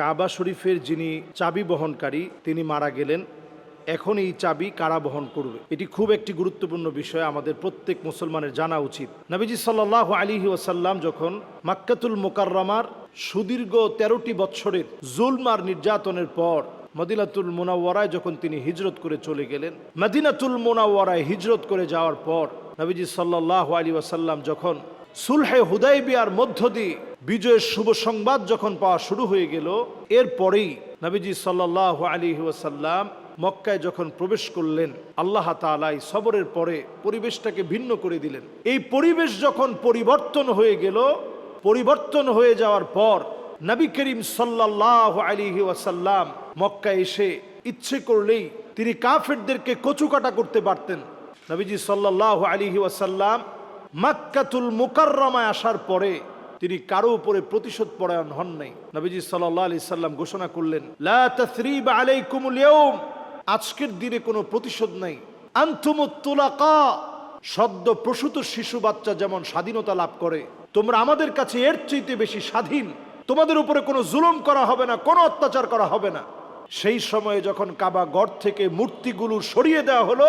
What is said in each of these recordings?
কাবা শরীফের যিনি চাবি বহনকারী, তিনি মারা গেলেন। এখন এই চাবি কারা বহন করবে? এটি খুব একটি গুরুত্বপূর্ণ বিষয়, আমাদের প্রত্যেক মুসলমানের জানা উচিত। নবীজি সাল্লাহ আলিহি ওয়াসাল্লাম যখন মাক্কাতুল মোকাররমার সুদীর্ঘ তেরোটি বৎসরের জুলমার নির্যাতনের পর মদিনাতুল মোনাওয়ারায় যখন তিনি হিজরত করে চলে গেলেন, মদিনাতুল মোনাওয়ারায় হিজরত করে যাওয়ার পর নবীজি সাল্লাহ আলী ওয়াসাল্লাম যখন সুলহে হুদাইবিয়ার মধ্য দিয়ে বিজয়ের শুভ সংবাদ যখন পাওয়া শুরু হয়ে গেল, এরপরেই নবীজি সাল্লাহ আলী ওয়াসাল্লাম মক্কায় যখন প্রবেশ করলেন, আল্লাহ তালাই সবরের পরে পরিবেশটাকে ভিন্ন করে দিলেন। এই পরিবেশ যখন পরিবর্তন হয়ে গেল, পরিবর্তন হয়ে যাওয়ার পর নবী করিম সাল্লাহ আলিহি ওয়াসাল্লাম মক্কায় এসে ইচ্ছে করলেই তিনি কাফেরদেরকে কচুকাটা করতে পারতেন। নবীজি সাল্লাহ আলিহি ওয়াসাল্লাম মাক্কাতুল মুকাররমায় আসার পরে তিনি কারও উপরে প্রতিশোধ পরায়ণ হন নাই। নবীজি সাল্লাহ আলি সাল্লাম ঘোষণা করলেন আজকের দিনে কোনো প্রতিশোধ নাই। সদ্য প্রসূত শিশু বাচ্চা যেমন স্বাধীনতা লাভ করে, তোমরা আমাদের কাছে এর চাইতে বেশি স্বাধীন। তোমাদের উপরে কোনো জুলুম করা হবে না, কোনো অত্যাচার করা হবে না। সেই সময়ে যখন কাবা গড় থেকে মূর্তিগুলো সরিয়ে দেওয়া হলো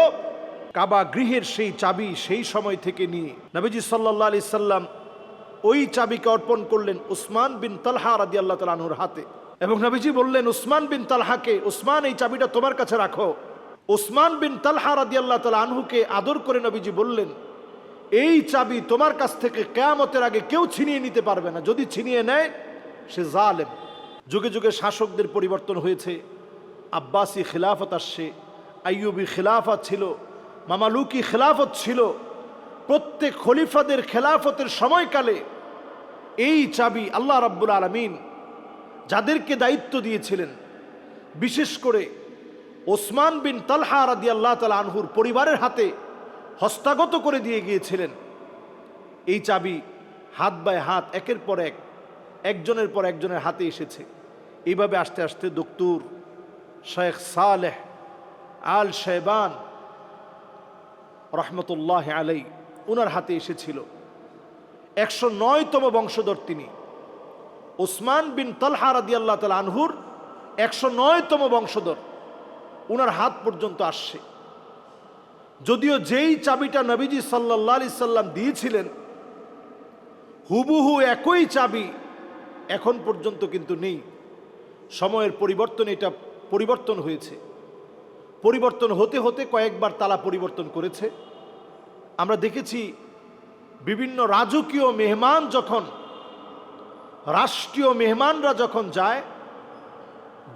কাবা গৃহের সেই চাবি সেই সময় থেকে নিয়ে নবীজি সাল্লাহ আলি সাল্লাম ওই চাবিকে অর্পণ করলেন উসমান বিন তালহা রাদি আল্লাহ তালাহুর হাতে। এবং নবীজি বললেন, উসমান বিন তালহাকে, উসমান, এই চাবিটা তোমার কাছে রাখো। উসমান বিন তালহা রাদি আল্লাহ তালা আনহুকে আদর করে নবীজি বললেন, এই চাবি তোমার কাছ থেকে কেয়ামতের আগে কেউ ছিনিয়ে নিতে পারবে না। যদি ছিনিয়ে নেয়, সে জালেম। যুগে যুগে শাসকদের পরিবর্তন হয়েছে। আব্বাসি খিলাফত আসছে, আইয়ুবি খিলাফত ছিল। মামালুকি খেলাফত ছিল। প্রত্যেক খলিফাদের খেলাফতের সময়কালে এই চাবি আল্লাহ রাব্বুল আলমিন যাদেরকে দায়িত্ব দিয়েছিলেন, বিশেষ করে ওসমান বিন তালহা রাদি আল্লাহ তালা আনহুর পরিবারের হাতে হস্তাগত করে দিয়ে গিয়েছিলেন। এই চাবি হাত বাই হাত, একের পর এক, একজনের পর একজনের হাতে এসেছে। এইভাবে আস্তে আস্তে দক্তুর শেখ সালেহ আল শেবান রহমতুল্লাহ আলাই ওনার হাতে এসেছিল। একশো নয়তম বংশধর তিনি। ওসমান বিন তালহা রাদি আল্লাহ তাল আনহুর একশো নয়তম বংশধর। ওনার হাত পর্যন্ত আসছে। যদিও যেই চাবিটা নবীজি সাল্লাহ আলি সাল্লাম দিয়েছিলেন, হুবুহু একই চাবি এখন পর্যন্ত কিন্তু নেই। সময়ের পরিবর্তন, এটা পরিবর্তন হয়েছে। পরিবর্তন হতে হতে কয়েকবার তালা পরিবর্তন করেছে। আমরা দেখেছি বিভিন্ন রাজকীয় মেহমান যখন, রাষ্ট্রীয় মেহমানরা যখন যায়,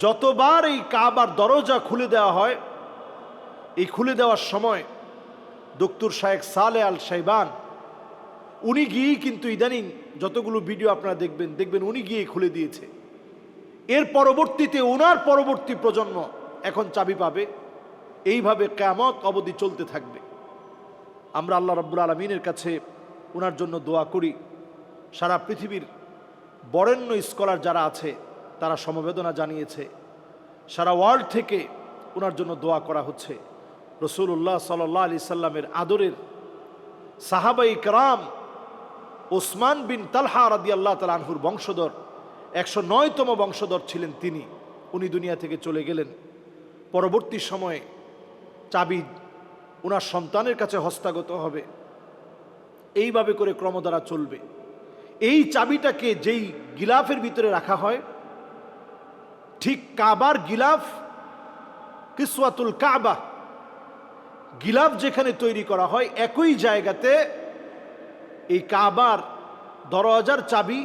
যতবার এই কাবার দরজা খুলে দেওয়া হয়, এই খুলে দেওয়ার সময় দক্তুর শায়েক সালে আল সাইবান উনি গিয়েই কিন্তু ইদানিং যতগুলো ভিডিও আপনারা দেখবেন দেখবেন উনি গিয়ে খুলে দিয়েছে। এর পরবর্তীতে ওনার পরবর্তী প্রজন্ম এখন চাবি পাবে। এইভাবে কেমত অবধি চলতে থাকবে। আমরা আল্লাহ রব্বুল আলমিনের কাছে ওনার জন্য দোয়া করি। সারা পৃথিবীর বরেণ্য স্কলার যারা আছে, তারা সমবেদনা জানিয়েছে। সারা ওয়ার্ল্ড থেকে ওনার জন্য দোয়া করা হচ্ছে। রসুল্লাহ সাল্লাহ আলি সাল্লামের আদরের সাহাবাই কারাম ওসমান বিন তালহা রাদি আল্লাহ তালানহুর বংশধর, একশো নয়তম বংশধর ছিলেন তিনি। উনি দুনিয়া থেকে চলে গেলেন। পরবর্তী সময়ে চাবি ওনার সন্তানের কাছে হস্তাগত হবে। এইভাবে করে ক্রমধারা চলবে। এই চাবিটাকে যেই গিলাফের ভিতরে রাখা হয়, ঠিক কাবার গিলাফ, কিসওয়াতুল কাবা, গিলাফ যেখানে তৈরি করা হয়, একই জায়গাতে এই কাবার দরওয়াজার চাবি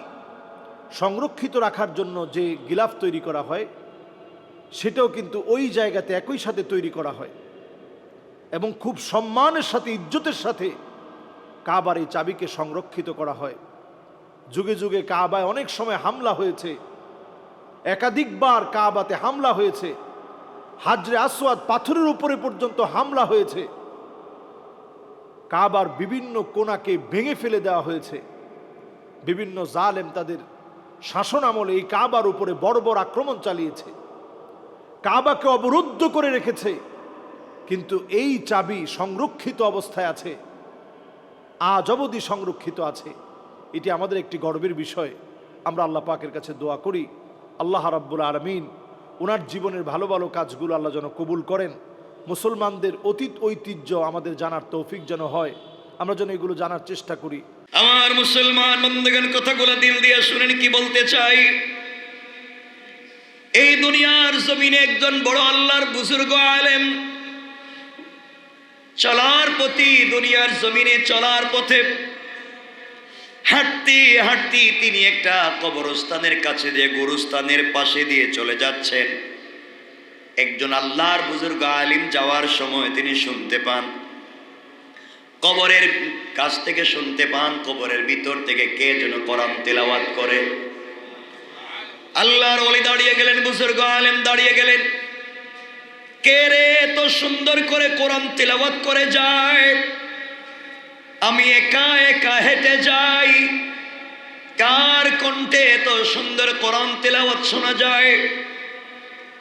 সংরক্ষিত রাখার জন্য যে গিলাফ তৈরি করা হয়, সেটাও কিন্তু ওই জায়গাতে একই সাথে তৈরি করা হয়। এবং খুব সম্মানের সাথে, ইজ্জতের সাথে কাবার এই চাবিকে সংরক্ষিত করা হয়। যুগে যুগে কাবায় অনেক সময় হামলা হয়েছে। একাধিকবার কাবাতে হামলা হয়েছে। হাজরে আসওয়াদ পাথরের উপরে পর্যন্ত হামলা হয়েছে। কাবার বিভিন্ন কোনাকে ভেঙে ফেলে দেওয়া হয়েছে। বিভিন্ন জালেম তাদের শাসন আমলে এই কাবার উপরে বড় বড় আক্রমণ চালিয়েছে। কাবাকে অবরুদ্ধ করে রেখেছে। কিন্তু এই চাবি সংরক্ষিত অবস্থায় আছে। আজ অবধি সংরক্ষিত আছে। এটি আমাদের একটি গর্বের বিষয়। আমরা আল্লাহ পাকের কাছে দোয়া করি, আল্লাহ রাব্বুল আলমিন ওনার জীবনের ভালো ভালো কাজগুলো আল্লাহ যেন কবুল করেন। মুসলমানদের অতীত ঐতিহ্য আমাদের জানার তৌফিক যেন হয়। আমরা যেন এগুলো জানার চেষ্টা করি। আমার মুসলমান বন্ধুগণ, কথাগুলো দিল দিয়ে শুনেন, কি বলতে চাই? এই দুনিয়ার জমিনে একজন বড় আল্লাহর বুজুর্গ আলেম চলার প্রতি দুনিয়ার জমিনে চলার পথে, হাঁটতে হাঁটতে তিনি একটা কবরস্থানের কাছে দিয়ে, গুরুস্থানের পাশে দিয়ে চলে যাচ্ছেন। একজন আল্লাহর বুজুর্গ আলিম যাওয়ার সময় তিনি শুনতে পান, কবরের কাছ থেকে শুনতে পান, কবরের ভিতর থেকে কে যেন করাম তেলাওয়াত করে। আল্লাহর অলি দাঁড়িয়ে গেলেন, বুজুর্গ আলেম দাঁড়িয়ে গেলেন। কে রে এত সুন্দর করে কোরআন তেলাওয়াত করে যায়? আমি একা একা হেঁটে যাই। কার কণ্ঠে এত সুন্দর কোরআন তেলাওয়াত শোনা যায়?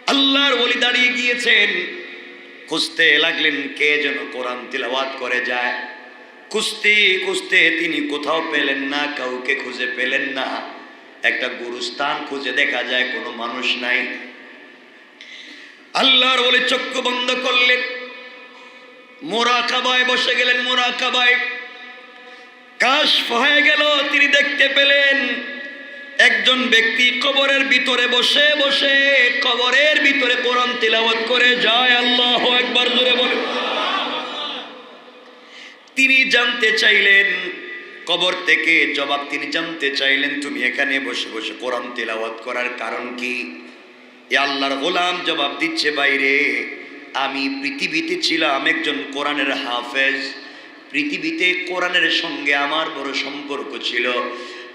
আল্লাহর ওলি দাঁড়িয়ে গিয়েছেন। খুঁজতে লাগলেন কে যেন কোরআন তিলাওয়াত করে যায়। কুস্তি খুঁজতে তিনি কোথাও পেলেন না, কাউকে খুঁজে পেলেন না। একটা গুরুস্থান খুঁজে দেখা যায়, কোনো মানুষ নাই। আল্লাহর বলে চক্ষু বন্ধ করলেন। মোরা কাবায় বসে গেলেন মোরা কাবায় কাশ হয়ে গেল, তিনি দেখতে পেলেন, একজন ব্যক্তি কবরের ভিতরে বসে বসে কবরের ভিতরে কোরআন তিলাওয়াত করে যায়। আল্লাহ একবার জোরে বলে তিনি জানতে চাইলেন, কবর থেকে জবাব তিনি জানতে চাইলেন, তুমি এখানে বসে বসে কোরআন তেলাওয়াত করার কারণ কি? এ আল্লাহর গোলাম জবাব দিচ্ছে বাইরে। আমি পৃথিবীতে ছিলাম একজন কোরআনের হাফেজ। পৃথিবীতে কোরআনের সঙ্গে আমার বড় সম্পর্ক ছিল।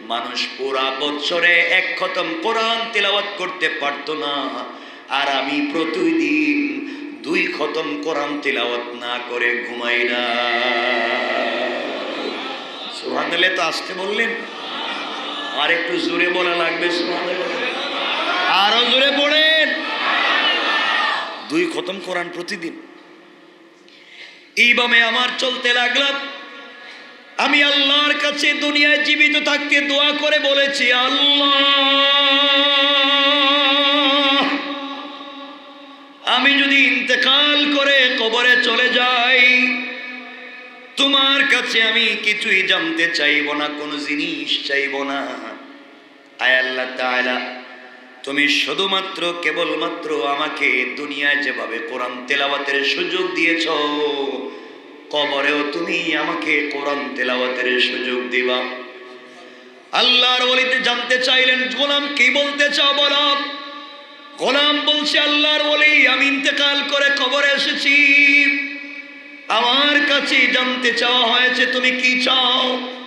মানুষ পুরা বছরে এক খতম কোরআন তেলাওয়াত করতে পারতো না। আর আমি প্রতিদিন দুই খতম কোরআন তেলাওয়াত না করে ঘুমাই না। সুহান তো আসতে বললেন? আর একটু জোরে বলা লাগবে সুহান আরও জোরে পড়েন। দুই খতম কোরআন প্রতিদিন। এইভাবে আমার চলতে লাগলাম। আমি আল্লাহর কাছে দুনিয়ায় জীবিত থাকতে দোয়া করে বলেছি, আল্লাহ, আমি যদি ইন্তেকাল করে কবরে চলে যাই, তোমার কাছে আমি কিছুই জানতে চাইব না, কোনো জিনিস চাইব না। আয় আল্লাহ তাআলা তুমি শুধুমাত্র, কেবলমাত্র আমাকে দুনিয়ায় যেভাবে কোরআন তেলাওয়াতের সুযোগ দিয়েছ, কবরেও তুমি আমাকে কোরআন তেলাওয়াতের সুযোগ দিবা। আল্লাহর বলিতে জানতে চাইলেন, গোলাম কি বলতে চাও বলো? গোলাম বলছে, আল্লাহর বলি আমি ইন্তেকাল করে কবরে এসেছি। আমার কাছে জানতে চাওয়া হয়েছে, তুমি কি চাও?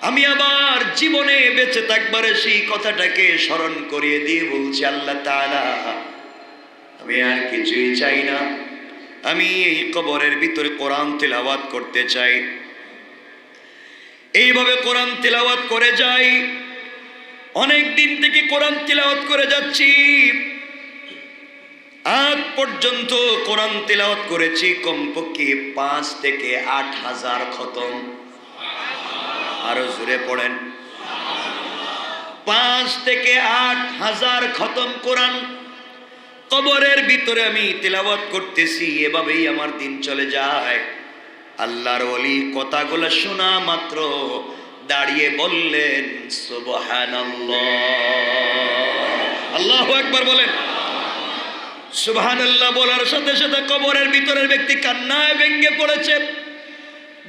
আমি আবার জীবনে বেঁচে থাকবারে সেই কথাটাকে স্মরণ করিয়ে দিয়ে বলছি, আল্লাহ আমি আর কিছুই চাই না। আমি এই কবরের ভিতরে কোরআন তেলাওয়াত করতে চাই। এইভাবে কোরআন তেলাওয়াত করে যাই। অনেক দিন থেকে কোরআন তেলাওয়াত করে যাচ্ছি। আজ পর্যন্ত কোরআন তেলাওয়াত করেছি কমপক্ষে পাঁচ থেকে আট হাজার খতম। আরও জুড়ে পড়েন। পাঁচ থেকে আট হাজার খতম কোরআন। কবরের ভিতরে আমি তেলাওয়াত করতেছি, এভাবেই আমার দিন চলে যায়। আল্লাহর ওলি কথাগুলো শোনা মাত্র, দাঁড়িয়ে বললেন, সুবহানাল্লাহ। আল্লাহ একবার বলেন, সুবহানাল্লাহ। বলার সাথে সাথে কবরের ভিতরের ব্যক্তি কান্নায় ভেঙ্গে পড়েছে।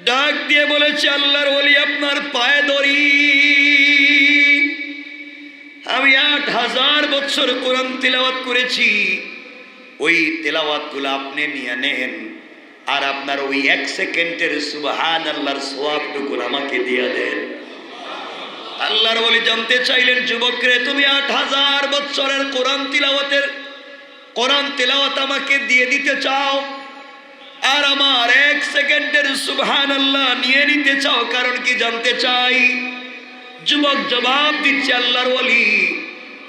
ডাক দিয়ে বলেছে, আল্লাহর ওলি আপনার পায়ে দড়ি। আমি আট হাজার বছর কোরআন তেলাওয়াত করেছি। ওই তেলাওয়াতগুলো আপনি নিয়ে নেন আর আপনার ওই এক সেকেন্ডের সুবহান আল্লাহর সোয়াবটুকুন আমাকে দিয়ে দেন। আল্লাহর বলি জানতে চাইলেন, যুবকরে, তুমি আট হাজার বছরের কোরআন তিলাওয়াতের, কোরআন তেলাওয়াত আমাকে দিয়ে দিতে চাও? আর আমার এক সেকেন্ডের সুবহান আল্লাহ নিয়ে নিতে চাও, কারণ কি জানতে চাই? যুবক জবাব দিচ্ছে আল্লাহর ওলি,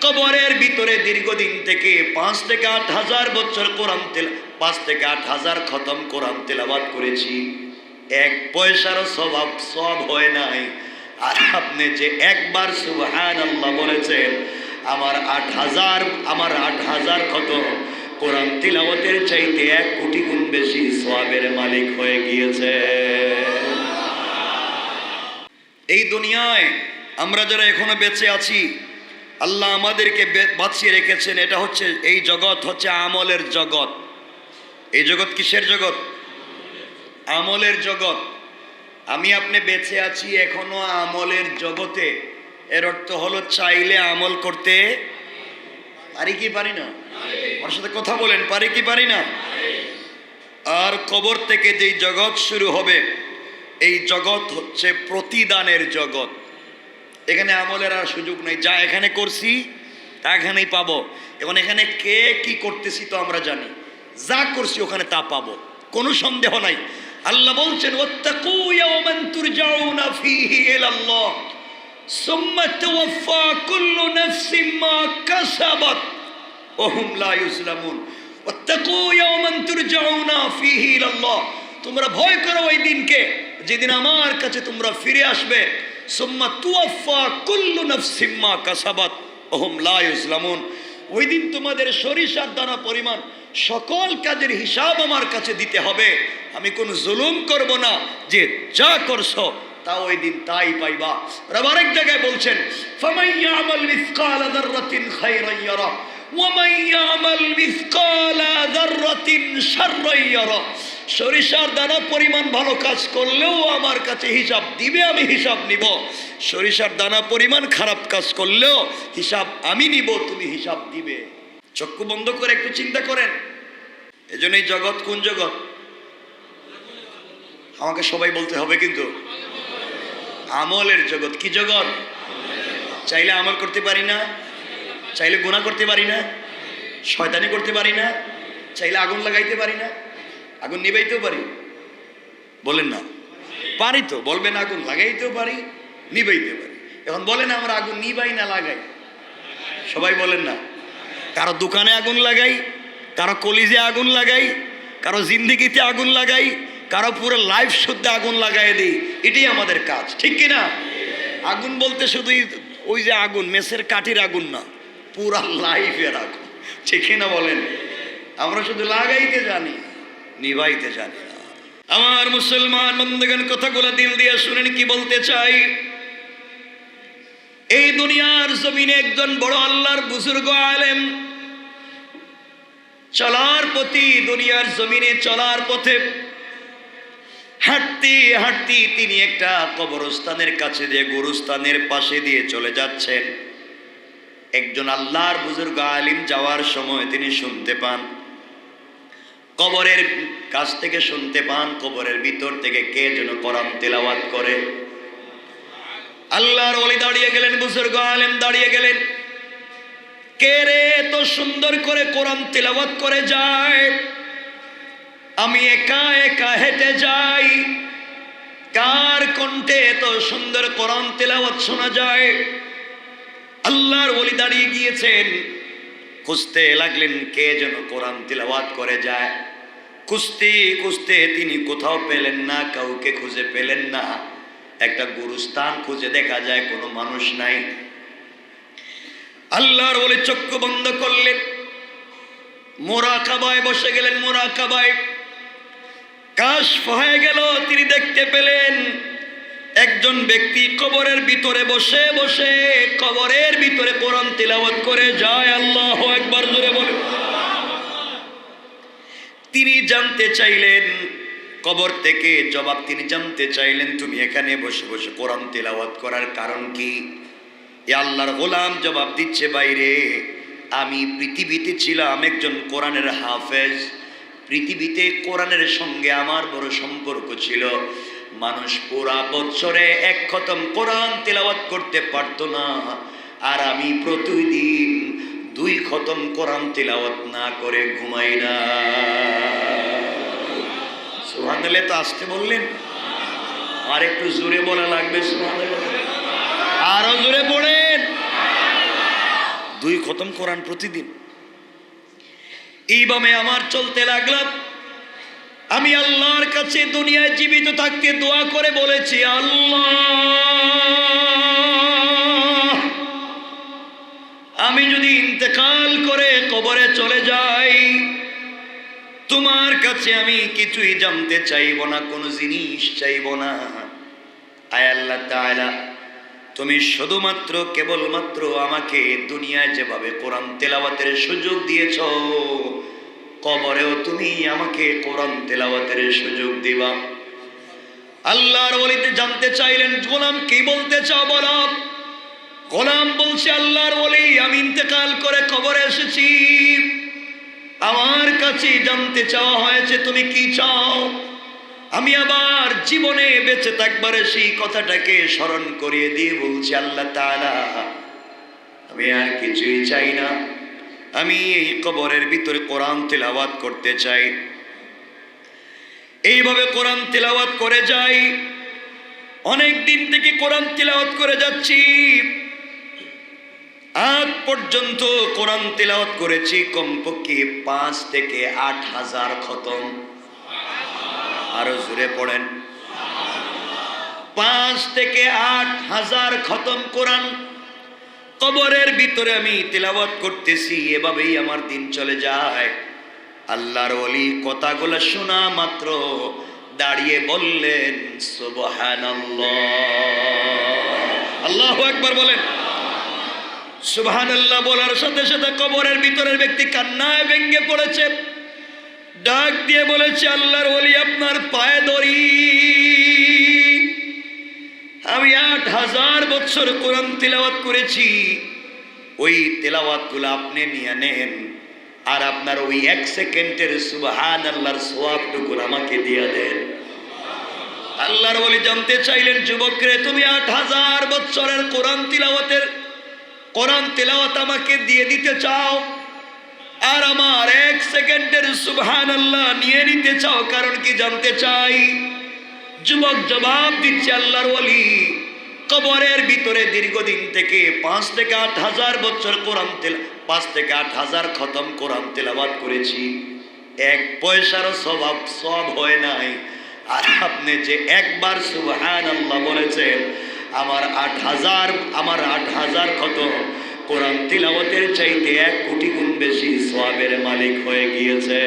কবরের ভিতরে দীর্ঘদিন থেকে পাঁচ থেকে আট হাজার বছর কোরআন তেল, পাঁচ থেকে আট হাজার খতম কোরআন তেলাবাদ করেছি। এক পয়সারও স্বভাব, সব হয় নাই। আর আপনি যে একবার সুবহান আল্লাহ বলেছেন, আমার আট হাজার, আমার আট হাজার খতম। কোরআন তিলাওয়াতের চাইতে এক কোটি গুণ বেশি সোয়াবের মালিক হয়ে গিয়েছে। এই দুনিয়ায় আমরা যারা এখনও বেঁচে আছি, আল্লাহ আমাদেরকে বাঁচিয়ে রেখেছেন। এটা হচ্ছে, এই জগৎ হচ্ছে আমলের জগৎ। এই জগৎ কিসের জগৎ? আমলের জগৎ। আমি আপনি বেঁচে আছি এখনও আমলের জগতে। এর অর্থ হলো চাইলে আমল করতে পারি কি পারি না? আমার সাথে কথা বলেন, পারি কি পারি না? আর কবর থেকে যেই জগৎ শুরু হবে, এই জগৎ হচ্ছে প্রতিদানের জগৎ। এখানে আমলের আর সুযোগ নেই, যা এখানে করছি, তা এখানেই পাবো। এবং এখানে কে কি করতেছি তো আমরা জানি। যা করছি ওখানে তা পাবো। কোনো সন্দেহ নাই। আল্লাহ বলছেন সুম্মা তুওয়াফা কুল্লু নাফসিন মা কাসাবাত, ওহুম লা ইউজলামুন। ওয়াত্তাকু ইয়াওমান তুরজাউনা ফীহি ইলাল্লাহ। তোমরা ভয় করো ওই দিনকে, যেদিন আমার কাছে তোমরা ফিরে আসবে। সুম্মা তুওয়াফা কুল্লু নাফসিন মা কাসাবাত, ওহুম লা ইউজলামুন। ওই দিন তোমাদের সরিষার দানা পরিমাণ সকল কাজের হিসাব আমার কাছে দিতে হবে। আমি কোনো জুলুম করব না, যে যা করছ তা ওই দিন তাই পাইবা। রব আরেক জায়গায় বলছেন ফামাইয়ামাল মিসকালা যাররাতিন শাররান ইয়ারা। সরিষার দানা পরিমাণ ভালো কাজ করলেও আমার কাছে হিসাব দিবে, আমি হিসাব নিব। সরিষার দানা পরিমাণ খারাপ কাজ করলেও হিসাব আমি নিব, তুমি হিসাব দিবে। চক্ষু বন্ধ করে একটু চিন্তা করেন। এজন্য এই জগৎ কোন জগৎ? আমাকে সবাই বলতে হবে কিন্তু। আমলের জগৎ। কি জগৎ? চাইলে আমল করতে পারি না, চাইলে গুণা করতে পারি না, শয়তানি করতে পারি না, চাইলে আগুন লাগাইতে পারি না, আগুন নিবাইতেও পারি। বলেন না। পারি তো, বলবেন আগুন লাগাইতেও পারি নিবাইতে পারি। এখন বলেন আমরা আগুন নিবাই না লাগাই। সবাই বলেন না। কারও দোকানে আগুন লাগাই, কারও কলিজে আগুন লাগাই, কারও জিন্দিগিতে আগুন লাগাই কারও পুরো লাইফ শুদ্ধে আগুন লাগাই দিই, এটাই আমাদের কাজ, ঠিক কি না আগুন বলতে শুধুই ওই যে আগুন, মেসের কাঠির আগুন না, পুরা লাইফের আগুন, ঠিক না বলেন? আমরা শুধু লাগাইতে জানি, নিভাইতে জানি আমার মুসলমান বন্ধুগণ, কথাগুলো দিল দিয়ে শুনেন কি বলতে চাই? এই দুনিয়ার জমিনে একজন বড় আল্লাহর বুজুর্গ আলেম চলার প্রতি দুনিয়ার জমিনে চলার পথে হাঁটতে হাঁটতে তিনি একটা কবরস্থানের কাছে দিয়ে গুরুস্থানের পাশে দিয়ে চলে যাচ্ছেন। একজন আল্লাহর বুজুর্গ আলিম যাওয়ার সময় তিনি শুনতে পান। কবরের কাছ থেকে শুনতে পান, কবরের ভিতর থেকে কে যেন কোরআন তেলাওয়াত করে। আল্লাহর ওলি দাঁড়িয়ে গেলেন, বুজুর্গ আলেম দাঁড়িয়ে গেলেন। কে রে, এত সুন্দর করে কোরআন তেলাওয়াত করে যায়। আমি একা একা হেঁটে যাই। কার কণ্ঠে এত সুন্দর কোরআন তেলাওয়াত শোনা যায়? আল্লাহর ওলি দাঁড়িয়ে গিয়েছেন। খুঁজতে লাগলেন কে যেন কোরআন তেলাওয়াত করে যায়। খুঁজতে খুঁজতে তিনি কোথাও পেলেন না, কাউকে খুঁজে পেলেন না। একটা গুরুস্থান খুঁজে দেখা যায়, কোনো মানুষ নাই। আল্লাহর বলে চক্ষু বন্ধ করলেন। মোরা কাবায় বসে গেলেন মোরা কাবায় কাশ হয়ে গেল, তিনি দেখতে পেলেন একজন ব্যক্তি কবরের ভিতরে বসে বসে কবরের ভিতরে কোরআন তিলাওয়াত করে যায়। আল্লাহ একবার জোরে বলে তিনি জানতে চাইলেন, কবর থেকে জবাব তিনি জানতে চাইলেন, তুমি এখানে বসে বসে কোরআন তেলাওয়াত করার কারণ কি? আল্লাহর গোলাম জবাব দিচ্ছে, বাইরে, আমি পৃথিবীতে ছিলাম একজন কোরআনের হাফেজ পৃথিবীতে কোরআনের সঙ্গে আমার বড় সম্পর্ক ছিল। মানুষ পুরা বছরে এক খতম কোরআন তেলাওয়াত করতে পারতো না। আর আমি প্রতিদিন দুই খতম কোরআন তেলাওয়াত না করে ঘুমাই না। সুহানালে তো আসতে বললেন? আর একটু জোরে বলা লাগবে সুহানালে আরও জোরে পড়েন দুই খতম কোরআন প্রতিদিন। এইভাবে আমার চলতে লাগলাম। আমি আল্লাহর কাছে দুনিয়ায় জীবিত থাকতে দোয়া করে বলেছি, আল্লাহ, আমি যদি ইন্তেকাল করে কবরে চলে যাই, তোমার কাছে আমি কিছুই জানতে চাইব না, কোনো জিনিস চাইব না। আয় আল্লাহ তাআলা তুমি শুধুমাত্র কেবলমাত্র আমাকে দুনিয়ায় যেভাবে কোরআন তেলাওয়াতের সুযোগ দিয়েছ, কবরেও তুমি আমাকে কোরআন তেলাওয়াতের সুযোগ দিবা। আল্লাহর ওলিতে জানতে চাইলেন, গোলাম, কি বলতে চাও বলো? গোলাম বলছে, আল্লাহর ওলি, আমি ইন্তেকাল করে কবরে এসেছি। আমার কাছে জানতে চাওয়া হয়েছে, তুমি কি চাও? আমি আবার জীবনে বেঁচে থাকবার সেই কথাটাকে স্মরণ করিয়ে দিয়ে বলছি, আল্লাহ আমি আর কিছুই চাই না। আমি এই কবরের ভিতরে কোরআন তেলাওয়াত করতে চাই। এইভাবে কোরআন তেলাওয়াত করে যাই। অনেক দিন থেকে কোরআন তেলাওয়াত করে যাচ্ছি। আজ পর্যন্ত কোরআন তেলাওয়াত করেছি কমপক্ষে পাঁচ থেকে আট হাজার খতম। আরও জুড়ে পড়েন। পাঁচ থেকে আট হাজার খতম কোরআন। কবরের ভিতরে আমি তেলাওয়াত করতেছি, এভাবেই আমার দিন চলে যায়। আল্লাহর অলি কথাগুলো শোনা মাত্র, দাঁড়িয়ে বললেন, সুবহানাল্লাহ। আল্লাহু আকবার বলেন, সুবহানাল্লাহ। বলার সাথে সাথে কবরের ভিতরের ব্যক্তি কান্নায় ভেঙ্গে পড়েছে। ডাক দিয়ে বলেছে, আল্লাহর ওলি আপনার পায়ে দড়ি। আমি আট হাজার বছর কোরআন তেলাওয়াত করেছি। ওই তেলাওয়াতগুলো আপনি নিয়ে নেন আর আপনার ওই এক সেকেন্ডের সুবহান আল্লাহর সোয়াবটুকুন আমাকে দিয়ে দেন। আল্লাহর বলি জানতে চাইলেন, যুবকরে, তুমি আট হাজার বছরের কোরআন তিলাওয়াতের, কোরআন তেলাওয়াত আমাকে দিয়ে দিতে চাও? আর আমার এক সেকেন্ডের সুবহান আল্লাহ নিয়ে নিতে চাও, কারণ কি জানতে চাই? যুবক জবাব দিচ্ছে আল্লাহর ওলি কবরের ভিতরে দীর্ঘদিন থেকে পাঁচ থেকে আট হাজার বছর কোরআন তেল, পাঁচ থেকে আট হাজার খতম কোরআন তেলাবাদ করেছি। এক পয়সারও স্বভাব, সব হয় নাই। আর আপনি যে একবার সুবহান আল্লাহ বলেছেন, আমার আট হাজার, আমার আট হাজার খতম কোরআন তিলাওয়াতের চাইতে এক কোটি গুণ বেশি সোয়াবের মালিক হয়ে গিয়েছে।